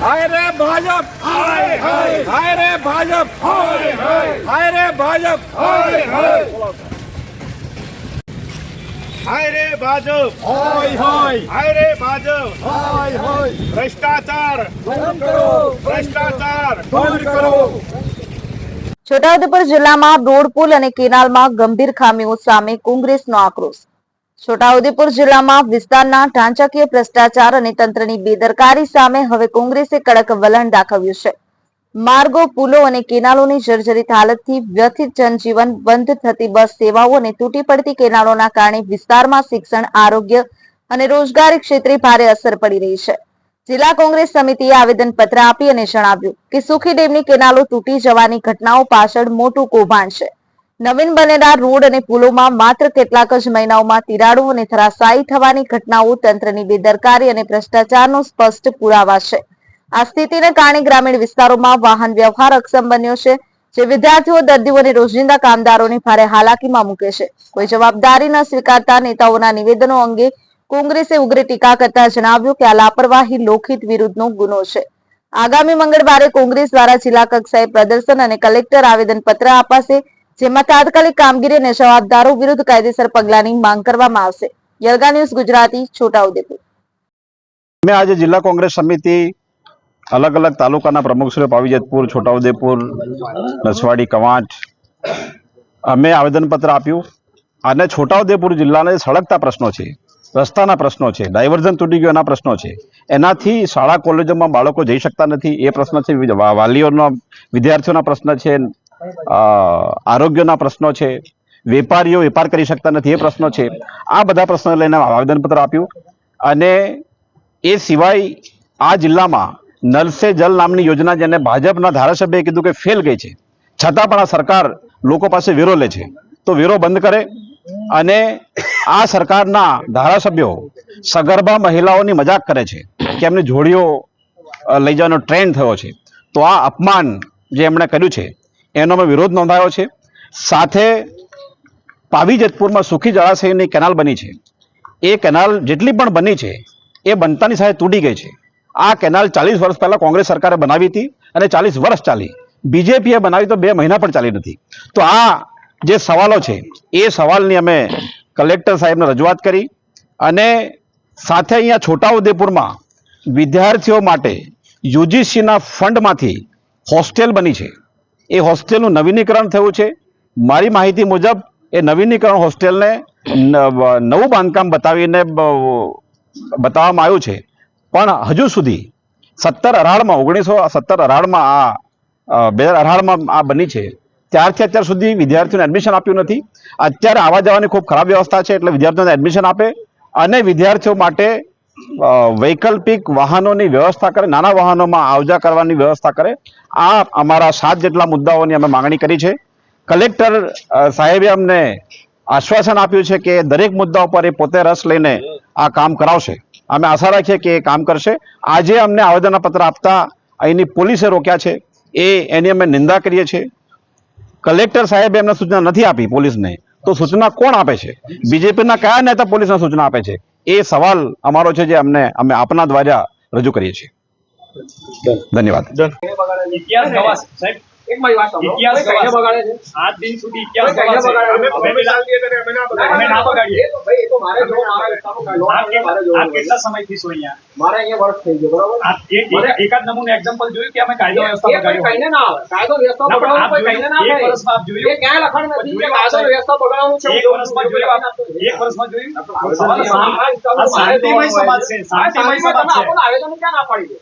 હાય રે ભાજપ હાય હાય હાય રે ભાજપ હાય હાય હાય રે ભાજપ હાય હાય. હાય રે ભાજપ હાય હાય. હાય રે ભાજપ. હાય હાય. ભ્રષ્ટાચાર. બંધ કરો. ભ્રષ્ટાચાર. બંધ કરો. છોટાઉદેપુર જિલ્લામાં રોડ પુલ અને કેનાલમાં ગંભીર ખામીઓ સામે કોંગ્રેસનો આક્રોશ. છોટાઉદેપુર જિલ્લામાં વિસ્તારના ઢાંચાકીય ભ્રષ્ટાચાર અને તંત્રની બેદરકારી સામે હવે કોંગ્રેસે કડક વલણ દાખવ્યું છે. માર્ગો, પુલો અને કેનાલોની જર્જરિત હાલતથી વ્યથિત જનજીવન બંધ થતી બસ સેવાઓ અને તૂટી પડતી કેનાલોના કારણે વિસ્તારમાં શિક્ષણ, આરોગ્ય અને રોજગારી ક્ષેત્રે ભારે અસર પડી રહી છે. જિલ્લા કોંગ્રેસ સમિતિએ આવેદનપત્ર આપી અને જણાવ્યું કે સુખી ડેમની કેનાલો તૂટી જવાની ઘટનાઓ પાછળ મોટું કૌભાંડ છે. નવીન બનેલા રોડ અને પુલોમાં માત્ર કેટલાક જ મહિનાઓમાં તિરાડો અને ધરાશાયી થવાની ઘટનાઓ તંત્રની બેદરકારી અને ભ્રષ્ટાચારનો સ્પષ્ટ પુરાવા છે. આ સ્થિતિને કારણે ગ્રામીણ વિસ્તારોમાં વાહન વ્યવહાર અક્ષમ બન્યો છે, જે વિદ્યાર્થીઓ, દર્દીઓ અને રોજિંદા કામદારોને ભારે હાલાકીમાં મૂકે છે. કોઈ જવાબદારી ન સ્વીકારતા નેતાઓના નિવેદનો અંગે કોંગ્રેસે ઉગ્ર ટીકા કરતા જણાવ્યું કે આ લાપરવાહી લોકહિત વિરુદ્ધનો ગુનો છે. આગામી મંગળવારે કોંગ્રેસ દ્વારા જિલ્લા કક્ષાએ પ્રદર્શન અને કલેક્ટર આવેદનપત્ર અપાશે જેમાં તાત્કાલિક કામગીરી અને જવાબદારો વિરુદ્ધ કાયદેસર પગલાની માંગ કરવામાં આવશે. યલગા ન્યૂઝ ગુજરાતી, છોટાઉદેપુર. અમે આજે જિલ્લા કોંગ્રેસ સમિતિ અલગ અલગ તાલુકાના પ્રમુખશ્રીઓ પાવીજતપુર, છોટાઉદેપુર, નસવાડી, કવાંટ, અમે આવેદનપત્ર આપ્યું. અને છોટાઉદેપુર જિલ્લાને સળગતા પ્રશ્નો છે, રસ્તાના પ્રશ્નો છે, ડાયવર્ઝન તૂટી ગયો એના પ્રશ્નો છે. એનાથી શાળા, કોલેજોમાં બાળકો જઈ શકતા નથી, એ પ્રશ્ન છે વાલીઓના વિદ્યાર્થીઓના પ્રશ્ન છે આરોગ્યના પ્રશ્નો છે, વેપારીઓ વેપાર કરી શકતા નથી એ પ્રશ્નો છે. આ બધા પ્રશ્નો લઈને આવેદનપત્ર આપ્યું અને એ સિવાય આ જિલ્લામાં નલ સે જલ નામની યોજના જેને ભાજપના ધારાસભ્યએ કીધું કે ફેલ ગઈ છે. છતાં પણ આ સરકાર લોકો પાસે વેરો લે છે. તો વેરો બંધ કરે અને આ સરકારના ધારાસભ્યો સગર્ભા મહિલાઓની મજાક કરે છે કે એમની જોડીઓ લઈ જવાનો ટ્રેન્ડ થયો છે. તો આ અપમાન જે એમણે કર્યું છે એનો અમે વિરોધ નોંધાયો છે. સાથે પાવી જેતપુરમાં સુખી જળાશયની કેનાલ બની છે. એ કેનાલ જેટલી પણ બની છે, એ બનતાની સાથે તૂટી ગઈ છે. આ કેનાલ ચાલીસ વર્ષ પહેલાં કોંગ્રેસ સરકારે બનાવી હતી અને ચાલીસ વર્ષ ચાલી. બીજેપીએ બનાવી તો બે મહિના પણ ચાલી નથી. તો આ જે સવાલો છે, એ સવાલની અમે કલેક્ટર સાહેબને રજૂઆત કરી અને સાથે અહીંયા છોટાઉદેપુરમાં વિદ્યાર્થીઓ માટે યુજીસીના ફંડમાંથી હોસ્ટેલ બની છે. એ હોસ્ટેલનું નવીનીકરણ થયું છે. મારી માહિતી મુજબ, એ નવીનીકરણ હોસ્ટેલને નવું બાંધકામ બતાવીને બતાવવામાં આવ્યું છે. પણ હજુ સુધી સત્તર અઢારમાં, ઓગણીસો સત્તર અઢારમાં આ બે હજાર અઢારમાં આ બની છે. ત્યારથી અત્યાર સુધી વિદ્યાર્થીઓને એડમિશન આપ્યું નથી. અત્યારે આવવા જવાની ખૂબ ખરાબ વ્યવસ્થા છે, એટલે વિદ્યાર્થીઓને એડમિશન આપે અને વિદ્યાર્થીઓ માટે વૈકલ્પિક વાહનોની વ્યવસ્થા કરે, નાના વાહનોમાં આવજા કરવાની વ્યવસ્થા કરે. આ અમારા સાત જેટલા મુદ્દાઓની અમે માંગણી કરી છે. કલેક્ટર સાહેબે અમને આશ્વાસન આપ્યું છે કે દરેક મુદ્દા ઉપર એ પોતે રસ લઈને આ કામ કરાવશે. અમે આશા રાખીએ કે એ કામ કરશે. આજે અમને આવેદનપત્ર આપતા અહીંની પોલીસે રોક્યા છે. એ, એની અમે નિંદા કરીએ છીએ. કલેક્ટર સાહેબે એમને સૂચના નથી આપી પોલીસને. તો સૂચના કોણ આપે છે? બીજેપીના કયા નેતા પોલીસને સૂચના આપે છે? એ સવાલ અમારો છે જે અમને અમે આપના દ્વારા રજૂ કરીએ છીએ. ધન્યવાદ. એક મારી વાત સાંભળો. ઇતિહાસ કઈને બગાડે છે? આજ દિન સુધી ઇતિહાસ ભાઈ કઈને ગવાશે. બગાડે અમે અમે પેલા- ચાલતી હતી અમે ના બગાડીએ. અમે ના બગાડીએ. તો ભાઈ, એ તો મારે જોવો, મારા વિસ્તારનું કાંઈ આ લોન નથી, મારે કેટલા- જોવું કેટલા સમયથી છો અહીંયા મારે અહીંયા વર્ષ થઈ ગયું, બરાબર? આ એક- એકાદ નમૂને એક્ઝામ્પલ જોયું કે અમે કાયદો વ્યવસ્થા બગાડ્યો કઈને ના આવે. કાયદો વ્યવસ્થા ના, પણ આપ બગાડવાનું કોઈ કઈને ના જોયું. એક વર્ષમાં આપ જોયું. એ ક્યાંય લખાણ નથી કે કાયદો વ્યવસ્થા બગાડવાનું છે. એક વર્ષમાં જોયું આપ- એક વર્ષમાં શાંતિમય સમાજ છે. શાંતિમય સમાજ છે આવેદન ક્યાં ના પાડી દે?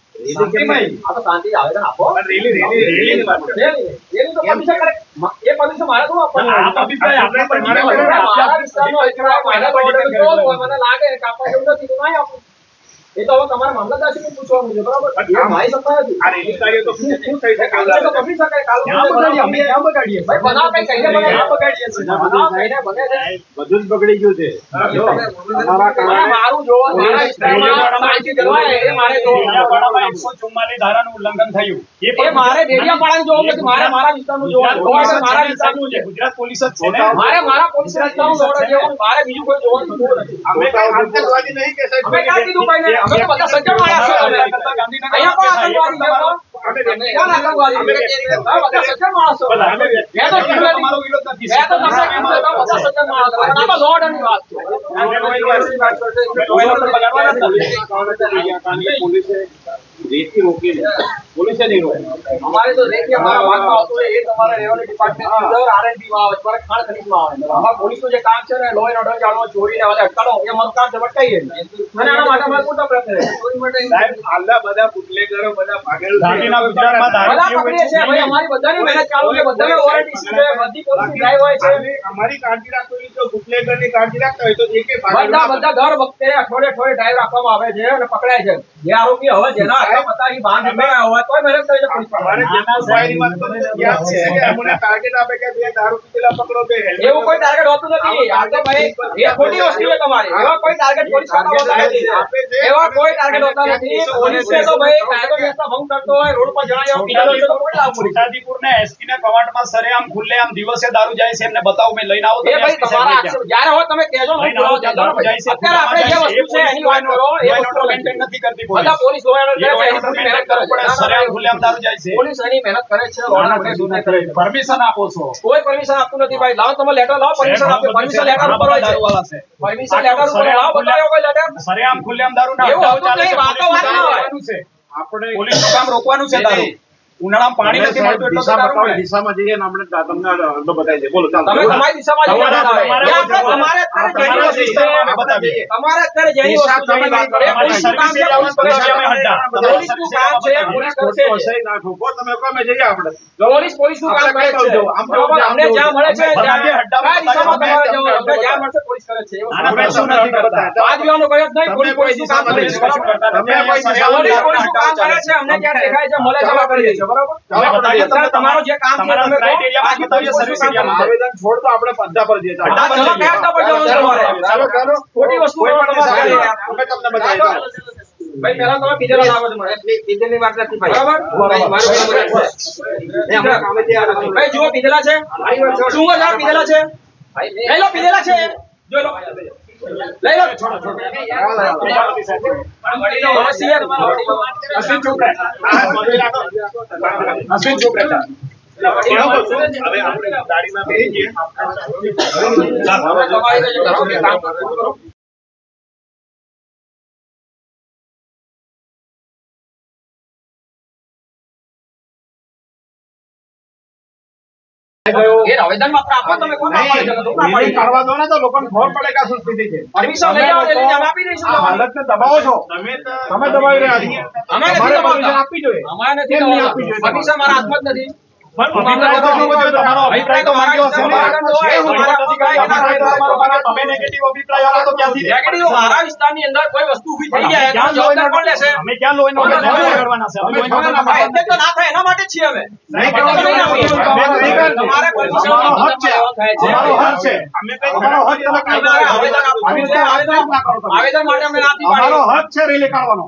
લાગે કે આપવા જેવું નથી. એ તો હવે તમારે મામલતદારશ્રીને પૂછવાનું છે, બરાબર? મારી સત્તા નથી. આ રેલી કાર્ય તો શું શું થઈ શકે તો બગડી શકે, કાલે બગાડીએ? અમે ક્યાં બગાડીએ? ભાઈ બનાવ કઈ કઈને બને? બગાડીએ છીએ? બનાવ કઈને બને બધું જ બગડી ગયું છે તમારા કારણે મારું જોવો, મારા વિસ્તારમાં શાંતિ જળવાય, એ મારે જોવું. ડેડિયાપાડામાં 144 ધારાનું ઉલ્લંઘન થયું એ એ મારે ડેડિયાપાડાનું જોવું નથી, મારે મારા વિસ્તારનું જોવાનું. મારા વિસ્તારનું છે. ગુજરાત પોલીસ જ છે મારે મારા પોલીસ વિસ્તારનું જોવાનું મારે બીજું કોઈ જોવાનું નથી. અમે કાંઈ આતંકવાદી નહીં કે સાહેબ અમે તો બધા સજ્જન માણસ છીએ અમે. અહીંયા પણ આતંકવાદી છે? અમે બધા સજ્જન માણસો. મેં તો. તમારો વિરોધ નથી. મેં તો તમને કીધું બધા સજ્જન માણસો. પણ આમાં law order ની વાત છે. અમારે તો રેતી અમારા વાતમાં આવતો એ તમારા રેવન્યુ ડિપાર્ટમેન્ટ અંદર R&D માં આવે તમારે ખાણ ખનીજમાં આવે અમારા પોલીસનું જે કામ છે ને લો એન્ડ ઓર્ડર જાળવો ચોરીને આ બધા અટકાવો એ મત કામ છે અટકાવીએ અને આના માટે અમારે મોટો પ્રશ્ન છે. ચોરી માટે સાહેબ, હાલના બધા બુટલેગરો બધા ભાગેલ દાંડીના. ગુજરાતમાં દારૂ બધા છે. ભાઈ અમારી બધાની મહેનત ચાલુ છે. બધાને વોરંટ છે. બધી પોલીસ ડ્રાઈવ હોય છે. અમારી- કાળજી રાખવી જો બુટલેગરની કાળજી રાખતા હોય તો એકે બધા બધા દર વખતે અઠવાડિયે અઠવાડિયે ડ્રાઈવ રાખવામાં આવે છે અને પકડાય છે. જે આરોપી હવે જેના હાથમાં પતાવી બાંધ નીકળ્યા હોય તોય મહેનત કરે છે અમારે વાળા. જેટલું વાત તો ત્યાં છે કે અમને ટાર્ગેટ આપે કે બે દારૂ પીધેલા પકડો બે એવું કોઈ ટાર્ગેટ હોતું નથી. આ તો ભાઈ એ ખોટી વસ્તુ છે તમારી. એવા કોઈ ટાર્ગેટ પોલીસ હોતા હોતા નથી એવા કોઈ ટાર્ગેટ હોતા નથી. પોલીસે તો ભાઈ કાયદો વ્યવસ્થા ભંગ કરતો હોય રોડ પર જણાય એવો તો કોઈ લાવ પોલીસ છોટાઉદેપુર ને એસપી ને કવાટમાં ખુલ્લે આમ દિવસે દારૂ જાય છે એમને બતાવો મેં લઈને આવો તમે જ્યારે હોય તમે કહેજો હું દારૂ છે અત્યારે આપણે જે વસ્તુ છે એની વાત કરો. એ વસ્તુ order નથી કરતી બધા પોલીસ. લો એન્ડ એ law ઓર્ડર and order એની maintain મહેનત કરે છે. સરેઆમ ખુલ્લેઆમ દારૂ જાય છે. પોલીસ એની મહેનત કરે છે law and order કરે પરમિશન આપો છો. કોઈ પરમિશન આપતું નથી ભાઈ. લાવો તમે લેટર લાવો પરમિશન આપો. પરમિશન લેટર ઉપર હોય છે. દારૂવાળા છે. પરમિશન લેટર ઉપર લાવો બતાવો કોઈ લેટર સરેઆમ ખુલ્લેઆમ દારૂ ના એવું છે. નહીં, વાતો વાત ના હોય. રોકવાનું છે. આપણે કામ રોકવાનું છે દારૂ. ઉનાળામાં પાણી નથી મળતું એટલે બતાવો, દિશામાં જઈએ ને આપણે તમને અડધો બતાવી દઈએ. બોલો ચાલો. તમે તમારી દિશામાં જઈ તમારે- તમારે- છે, દિશામાં બતાવીએ. તમારે અત્યારે જેની તમે વાત કરો, છે, સર્વિસે પોલીસ કરે છે. અમે હટ્ટા. પોલીસનું કામ છે, પોલીસ કરશે ખોટું છે. હશે તમે કહો અમે જઈએ આપણે પોલીસ પોલીસનું કામ કરે છે અમને જ્યાં મળે છે ત્યાં- જે દિશામાં તમારે જવું? અમને જ્યાં મળશે પોલીસ કરે છે એવું આના નથી કરતા. વાદ વિવાદનો કર્યો નહીં, તમે પોલીસ કોઈ કામ કરે છે, તમે કોઈ પોલીસ દિશામાં કામ કરે છે, અમને ક્યાં દેખાય છે, મળે છે, અમે કરીએ છીએ, બરાબર? તમારું જે કામ છે, તમે. કરે. આવેદન છોડ તો આપણે અડધા પર જઈએ ચાલો. હા, ચલો, કયા અડધા પર જવાનું છે તમારે? ચાલો, ચાલો. ખોટી વસ્તુ. અમે તમને બતાવીએ, ભાઈ પહેલા તમે પીધેલો લાવો છો મને. બરાબર? ભાઈ જુઓ પીધેલા છે જુઓ પીધેલા છે લો પીધેલા છે લો લઈ લો સમસ્યા તમારો વડીલો. અશ્વિન ચૂપ રહે. અશ્વિન ચૂપ રહેતા. હવે આપણે ગાડીમાં બેસી તમે દબાવી રહ્યા છો. અમે નથી આપવી જોઈએ. અમારે નથી આપવી જોઈએ? પરમિશન મારા હાથમાં જ નથી. આવેદન માટે અમે ના આપી હક છે રેલી કાઢવાનો.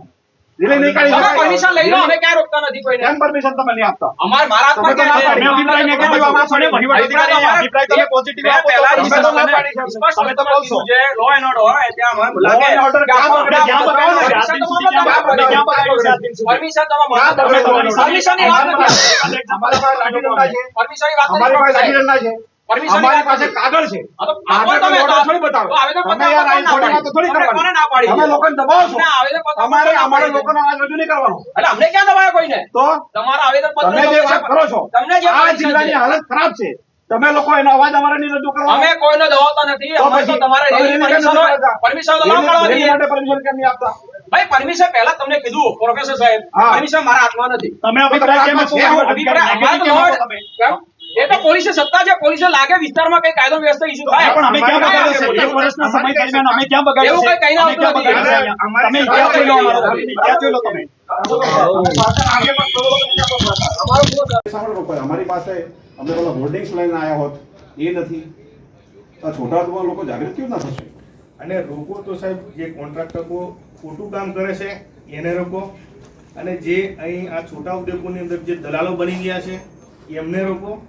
રેલી નહીં તમે પરમિશન લઈ લો અમે ક્યાં રોકતા નથી કોઈને. કેમ પરમિશન તમે નહીં આપતા? અમાર મારા હાથમાં તમે ના ક્યાં છે? પાડી. અભિપ્રાય negative આપો છો ને, વહીવટી અધિકારી અભિપ્રાય તમે positive આપો પહેલા જ તમે તમે પાડી છે. તમે તો કહો છો. કીધું છે, law and હોય ત્યાં મને લાગે and order કે ક્યાં આપણે ક્યાં બગાડ્યું છે? આજ દિન ક્યાં સુધી? પરમિશન તમે મને તમે પરમિશનની વાત નથી. અમારી પાસે લાઠી ડંડા છે. પરમિશનની વાત અમારી પાસે લાઠી ડંડા છે. પરમિશન અમારી પાસે કાગળ છે. તમે પર તો. order થોડી બતાવો. તો આવેદન પત્ર તમે યાર આપો, આઈ કોણ ના છોડીમાં તો થોડી પાડી? કરવાની. કોને ના પાડી? તમે લોકોને દબાવો છો. ના, આવેદન પત્ર અમારે અમારે લોકોનો અવાજ રજૂ નહીં કરવાનો. એટલે અમને ક્યાં દબાયો કોઈને? તો તમારા આવેદન પત્ર તમે જે વાત કરો છો તમને જે આ જિલ્લાની હાલત ખરાબ છે. તમે લોકો એનો અવાજ અમારે નહીં રજૂ કરવા અમે કોઈનો દબાવતા નથી. અમે તો તમારે પરમિશન? પરમિશન કેમ નહીં આપતા? ભાઈ પરમિશન પહેલા તમને કીધું પ્રોફેસર સાહેબ. પરમિશન મારા હાથમાં નથી. તમે અભિપ્રાય કેમ? છે, અભિપ્રાય? એ તો પોલીસે સત્તા છે પોલીસે લાગે વિસ્તારમાં કઈ કાયદો વ્યવસ્થા ઇશ્યુ થાય પણ અમે ક્યાં બગાડ્યો છે? એક વર્ષના સમય દરમિયાન અમે ક્યાં બગાડ્યું એવું? કઈ આવતું નથી. તમે ઇતિહાસ જોઈ લો અમારો. ક્યાં જોઈ લો તમે અમારી પાસે અમે પેલા હોર્ડિંગ્સ લઈને આવ્યા હોત એ નથી આ છોટાઉદેપુરના લોકો જાગૃત કેમ ના થશે અને રોકો તો સાહેબ જે કોન્ટ્રાક્ટરો ખોટું કામ કરે છે એને રોકો અને જે અહીં આ છોટા ઉદ્યોગોની અંદર જે દલાલો બની ગયા છે એમને રોકો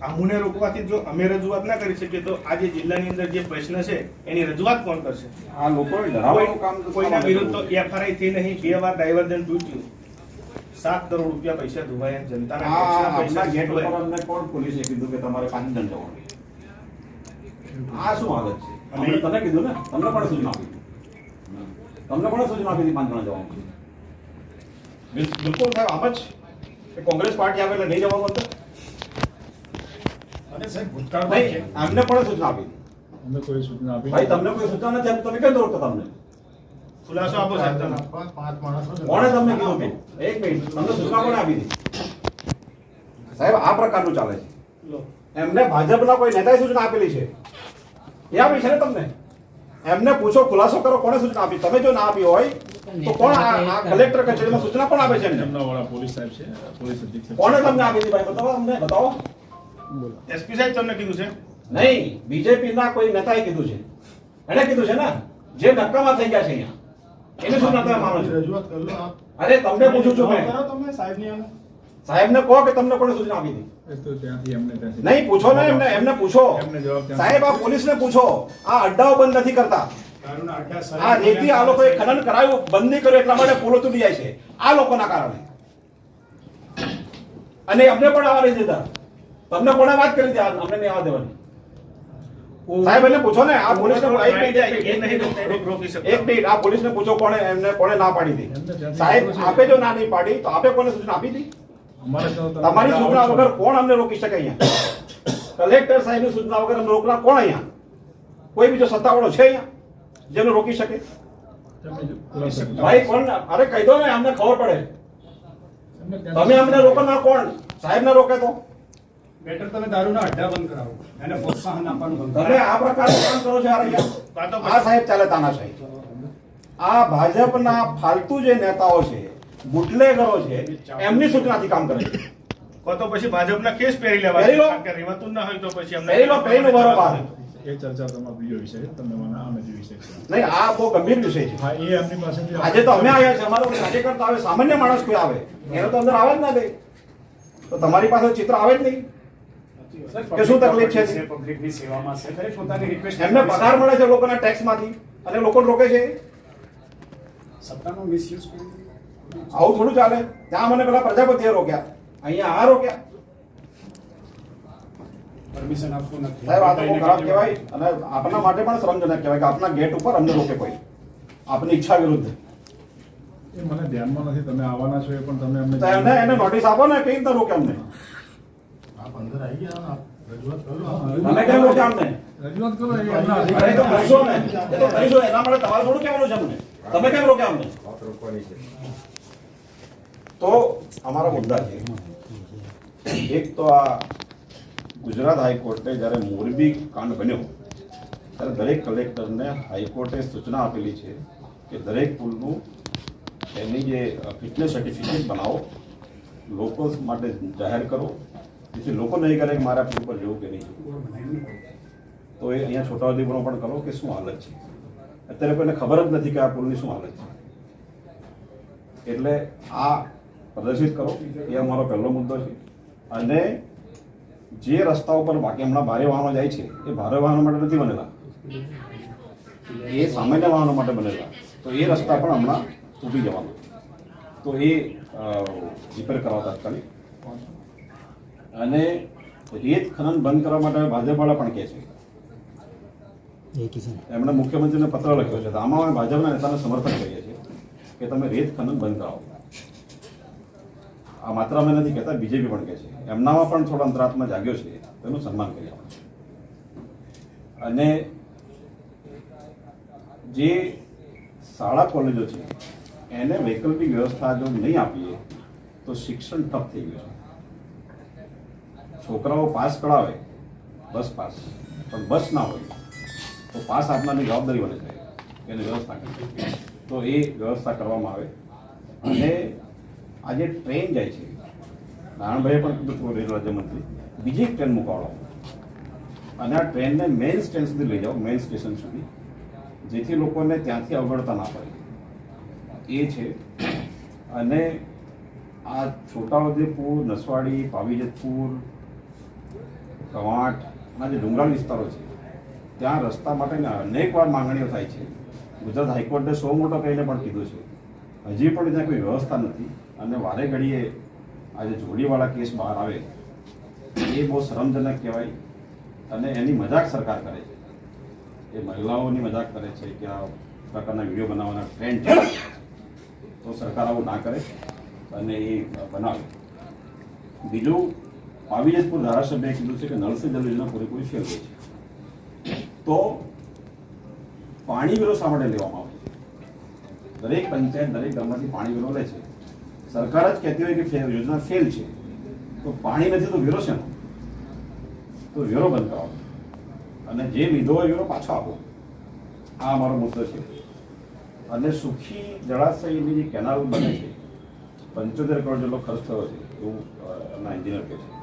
આમને રોકવાથી જો અમે રજૂઆત ના કરી શકીએ તો આ જે જિલ્લાની અંદર જે પ્રશ્ન છે એની રજૂઆત કોણ કરશે? આ લોકો ડરાવવાનું કામ કોઈના વિરુદ્ધ તો એફઆરઆઈ થઈ નહીં બે વાર ડાયવર્જન તૂટ્યું. સાત કરોડ રૂપિયા પૈસા ધોવાયા જનતાના પૈસા ગેટ ઉપર અમને કોણ પોલીસે કીધું કે તમારે પાંચ દંડ આ શું હાલત છે? અમે અમને તને કીધું ને? તમને પણ સૂચના આપી તમને પણ સૂચના આપી પાંચ પાંચગણા જવાનું બિલકુલ સાહેબ આમ જ. કોંગ્રેસ પાર્ટી આવે એટલે નહીં જવાનું અંદર અને સાહેબ ભૂતકાળમાં અમને પણ સૂચના આપી અમને કોઈ સૂચના આપી ભાઈ તમને કોઈ સૂચના નથી? આપી તમે કેમ દોડતો તમને. ખુલાસો આપો સાહેબ તમે. પાંચ માણસો કોણે તમને કીધું કે એક મિનિટ. તમને સૂચના કોણે આપી હતી સાહેબ આ પ્રકારનું ચાલે છે. એમને ભાજપના કોઈ નેતાએ સૂચના આપેલી છે? એ આપી છે ને તમને? એમને પૂછો ખુલાસો કરો કોણે સૂચના આપી? તમે જો ના આપી હોય તો કોણ આ કલેક્ટર કચેરીમાં સૂચના કોણ આપે છે એમને? એમના વાળા પોલીસ સાહેબ છે પોલીસ અધિક્ષક કોણે તમને આપી હતી ભાઈ? બતાવો અમને બતાવો. એસપી સાહેબ તમને કીધું છે? નહીં બીજેપી ના કોઈ નેતાએ કીધું છે. એને કીધું છે ને જે નક્કામાં થઈ ગયા છે અહીંયા. એને સૂચના તમે માનો છો? રજૂઆત કરી લો અરે તમને પૂછું છું મેં. કરો તમે સાહેબની આને. સાહેબને કહો કે તમને કોણે સૂચના આપી હતી? એ તો ત્યાંથી એમને નહીં પૂછો ને એમને એમને પૂછો. એમને જવાબ ત્યાં- સાહેબ આ પોલીસને પૂછો. આ અડ્ડાઓ બંધ નથી કરતા. આ રેતી આ લોકોએ ખનન કરાયું બંધ નહીં કર્યું એટલા માટે પૂરો તૂટી જાય છે. આ લોકોના કારણે. અને અમને પણ આવવા નહીં દેતા તમને કોણે વાત કરી હતી? અમને નહીં આવવા દેવાની. સાહેબ એટલે પૂછો ને આ પોલીસ ને એક મિનિટ. એક મિનિટ આ પોલીસને પૂછો કોણે એમને કોણે ના પાડી હતી? સાહેબ આપે જો ના નહીં પાડી તો આપે કોને સૂચના આપી હતી? તમારી સૂચના વગર કોણ અમને રોકી શકે અહીંયા? કલેક્ટર સાહેબની સૂચના વગર અમને રોકનાર કોણ અહીંયા? કોઈ બીજો સત્તાવાળો છે અહીંયા જેને રોકી શકે? ભાઈ કોણ? અરે કહી દો ને અમને ખબર પડે. તમે અમને રોકનાર કોણ? સાહેબને રોકે તો. બેટર તમે દારૂના અડ્ડા બંધ કરાવો. એને પ્રોત્સાહન આપવાનું બંધ તમે આ પ્રકારનું કામ કરો છો આ સાહેબ ચાલે તાના સાહેબ. આ ભાજપના ફાલતુ જે નેતાઓ છે બુટલેગરો છે એમની સૂચનાથી કામ કરે છે. કો તો પછી ભાજપના કેસ પહેરી લેવા કારણ કે રહેવાતું ના હોય તો પછી અમને પહેરી લો, બરોબર. એ ચર્ચા તમારો બીજો વિષય છે. તમે મને આમે જે વિષય છે. નહીં આ બહુ ગંભીર વિષય છે. હા એ એમની પાસેથી આજે તો અમે આવ્યા છે અમારો કાર્યકર્તા આવે સામાન્ય માણસ કોઈ આવે એનો તો અંદર આવે જ ના દે. તો તમારી પાસે ચિત્ર આવે જ નહીં. કે શું તકલીફ છે? પબ્લિકની સેવામાં છે દરેક પોતાની રિક્વેસ્ટ એમને પગાર મળે છે લોકોના ટેક્સમાંથી અને લોકો રોકે છે? સત્તાનો મિસયુઝ આવું થોડું ચાલે. ત્યાં મને પેલા પ્રજાપતિએ રોક્યા. અહીંયા આ રોક્યા. પરમિશન આપતું નથી. સાહેબ આ તો ખરાબ કહેવાય. અને આપના માટે પણ શરમજનક કહેવાય કે આપના ગેટ ઉપર અમને રોકે કોઈ. આપની ઈચ્છા વિરુદ્ધ. એ મને ધ્યાનમાં નથી. તમે આવવાના છો એ પણ તમે અમને એને નોટિસ આપો ને કઈ રીતે રોકે અમને? અંદર આવી ગયા ને. રજૂઆત કરો. તમે કેમ રોક્યા અમને? રજૂઆત કરો એ અરે તો કરશો ને એ તો કરીશું એના માટે તમારે થોડું કહેવાનું છે અમને. તમે કેમ રોક્યા અમને? તો અમારા મુદ્દા છે. એક તો આ ગુજરાત હાઈકોર્ટે જ્યારે મોરબી કાંડ બન્યો ત્યારે દરેક કલેક્ટરને હાઈકોર્ટે સૂચના આપેલી છે કે દરેક પુલનું એની જે ફિટનેસ સર્ટિફિકેટ બનાવો લોકો માટે જાહેર કરો જેથી લોકો નહીં કરે કે મારા પર જવું કે નહીં તો એ અહીંયા છોટાઉદેપુરમાં પણ કરો કે શું હાલત છે? અત્યારે કોઈને ખબર જ નથી કે આ પુલની શું હાલત છે. એટલે આ પ્રદર્શિત કરો. એ અમારો પહેલો મુદ્દો છે. અને જે રસ્તા ઉપર બાકી હમણાં ભારે વાહનો જાય છે એ ભારે વાહનો માટે નથી બનેલા. એ સામાન્ય વાહનો માટે બનેલા. તો એ રસ્તા પણ હમણાં તૂટી જવાનો. તો એ રિપેર કરવા તાત્કાલિક અને રેત ખનન બંધ કરવા માટે ભાજપવાળા પણ કહે છે. એમણે મુખ્યમંત્રીને પત્ર લખ્યો છે. તો આમાં અમે ભાજપના નેતાને સમર્થન કરીએ છીએ કે તમે રેત ખનન બંધ કરાવો. આ માત્ર અમે નથી કહેતા બીજેપી પણ કહે છે. એમનામાં પણ થોડો અંતરાત્મા જાગ્યો છે. તેનું સન્માન કરી આપણે અને જે શાળા કોલેજો છે એને વૈકલ્પિક વ્યવસ્થા જો નહીં આપીએ તો શિક્ષણ ઠપ થઈ ગયું છે. છોકરાઓ પાસ કરાવે બસ પાસ. પણ બસ ના હોય તો પાસ આપનારની જવાબદારી બને છે એની વ્યવસ્થા કરી. તો એ વ્યવસ્થા કરવામાં આવે. અને આજે ટ્રેન જાય છે. નારાયણભાઈએ પણ કીધું રેલ રાજ્યમંત્રી, બીજી એક ટ્રેન મુકાવડો અને આ ટ્રેનને મેઇન સ્ટેન્ડ સુધી લઈ જાઓ મેઇન સ્ટેશન સુધી, જેથી લોકોને ત્યાંથી અવગણતા ના પડે. એ છે. અને આ છોટાઉદેપુર, નસવાડી, પાવીજતપુર કવાંટના જે ડુંગરાળ વિસ્તારો છે, ત્યાં રસ્તા માટેની અનેક વાર માંગણીઓ થાય છે. ગુજરાત હાઈકોર્ટે સો મોટો કહીને પણ કીધું છે. હજી પણ ત્યાં કોઈ વ્યવસ્થા નથી અને વારે ઘડીએ આજે જોડીવાળા કેસ બહાર આવે, એ બહુ શરમજનક કહેવાય અને એની મજાક સરકાર કરે છે. એ મહિલાઓની મજાક કરે છે કે આ પ્રકારના વીડિયો બનાવવાના ટ્રેન્ડ છે. તો સરકાર આવું ના કરે અને એ બનાવે. બીજું પાવીજતપુર ધારાસભ્યએ કીધું છે કે નળ સે જલ યોજના પૂરેપૂરી ફેલ ગઈ છે. તો પાણી વેરો શા માટે લેવામાં આવે છે? દરેક પંચાયત, દરેક ગામમાંથી પાણી વેરો લે છે. સરકાર જ કહેતી હોય કે યોજના ફેલ છે. તો પાણી નથી તો વેરો શેનો? તો વેરો બંધ કરાવો અને જે લીધો હોય વેરો પાછો આપો. આ અમારો મુદ્દો છે. અને સુખી જળાશયની જે કેનાલ બને છે, પંચોતેર કરોડ જેટલો ખર્ચ થયો છે, એવું એમના એન્જિનિયર કહે છે.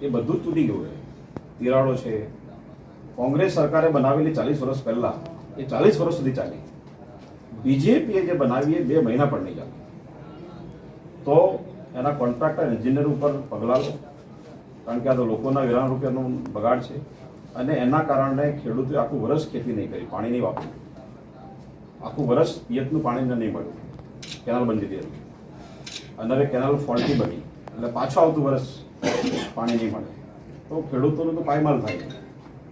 એ બધું જ તૂટી ગયું છે. તિરાડો છે. કોંગ્રેસ સરકારે બનાવેલી ચાલીસ વર્ષ પહેલા એ ચાલીસ વર્ષ સુધી ચાલી. બીજેપીએ જે બનાવી એ બે મહિના પણ નહીં ચાલી. તો એના કોન્ટ્રાક્ટર એન્જિનિયર ઉપર પગલાં લો કારણ કે આ તો લોકોના વેરાણ રૂપિયાનો બગાડ છે. અને એના કારણે ખેડૂતોએ આખું વર્ષ ખેતી નહીં કરી પાણી નહીં વાપર્યું આખું વર્ષ પિયતનું પાણી નહીં મળ્યું. કેનાલ બંધ હતી અને હવે કેનાલ ફોલ્ટી બની. એટલે પાછું આવતું વર્ષ પાણી નહીં મળે તો ખેડૂતોને તો પાયમાલ થાય.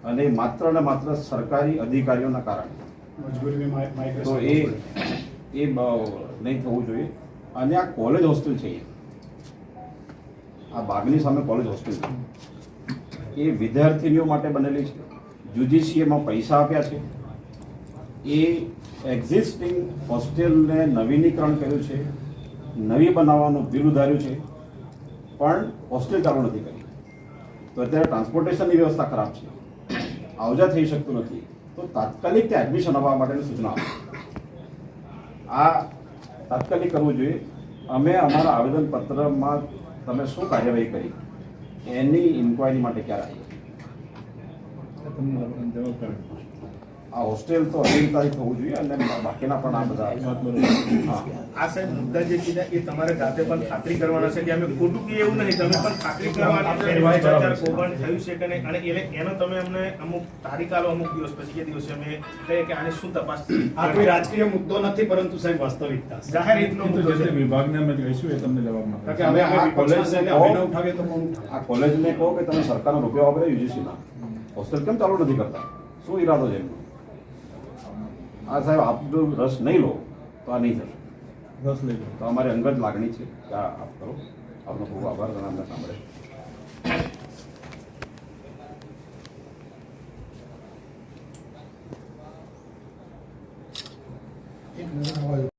અને માત્ર ને માત્ર સરકારી અધિકારીઓના કારણે. તો એ એ નહીં થવું જોઈએ. અને આ કોલેજ હોસ્ટેલ છે આ બાગની સામે કોલેજ હોસ્ટેલ છે. એ વિદ્યાર્થીનીઓ માટે બનેલી છે. યુજીસીએમાં પૈસા આપ્યા છે. એ એક્ઝિસ્ટિંગ હોસ્ટેલને નવીનીકરણ કર્યું છે. નવી બનાવવાનું બિલ ઉધાર્યું છે. પણ હોસ્ટેલ ચાલુ નથી કરી. તો અત્યારે ટ્રાન્સપોર્ટેશનની વ્યવસ્થા ખરાબ છે. આવજા થઈ શકતું નથી. તો તાત્કાલિક ત્યાં એડમિશન આવવા માટેની સૂચના આ તાત્કાલિક કરવું જોઈએ. અમે અમારા આવેદનપત્રમાં તમે શું કાર્યવાહી કરી? એની ઇન્ક્વાયરી માટે ક્યારે આવી આ હોસ્ટેલ તો અઢી તારીખ થવું જોઈએ અને બાકીના પણ આ બધા આ સાહેબ મુદ્દા જે કીધા એ તમારે જાતે પણ ખાતરી કરવાના છે કે અમે ખોટું કહીએ એવું નહીં. તમે પણ ખાતરી કરવાની કૌભાંડ થયું છે કે નહીં? અને એટલે એનો તમે અમને અમુક તારીખ આલો અમુક દિવસ પછી કે દિવસે અમે કહીએ કે આની શું તપાસ આ કોઈ રાજકીય મુદ્દો નથી પરંતુ સાહેબ વાસ્તવિકતા જાહેર રીતનો મુદ્દો છે. વિભાગને અમે કહીશું એ તમને જવાબમાં કે અમે આ કોલેજને અમે ન કહો- ઉઠાવીએ તો કોણ? આ કોલેજને કહો કે તમે સરકારનો રૂપિયા વાપરે યુજીસીના હોસ્ટેલ કેમ ચાલુ નથી કરતા? શું ઈરાદો છે એમનો? આ સાહેબ આપ જો રસ નહીં લો તો આ નહીં થશે. રસ લઈ તો અમારી અંગત લાગણી છે કે આપ કરો. આપનો ખૂબ આભાર અને અમને સાંભળે. એક નજર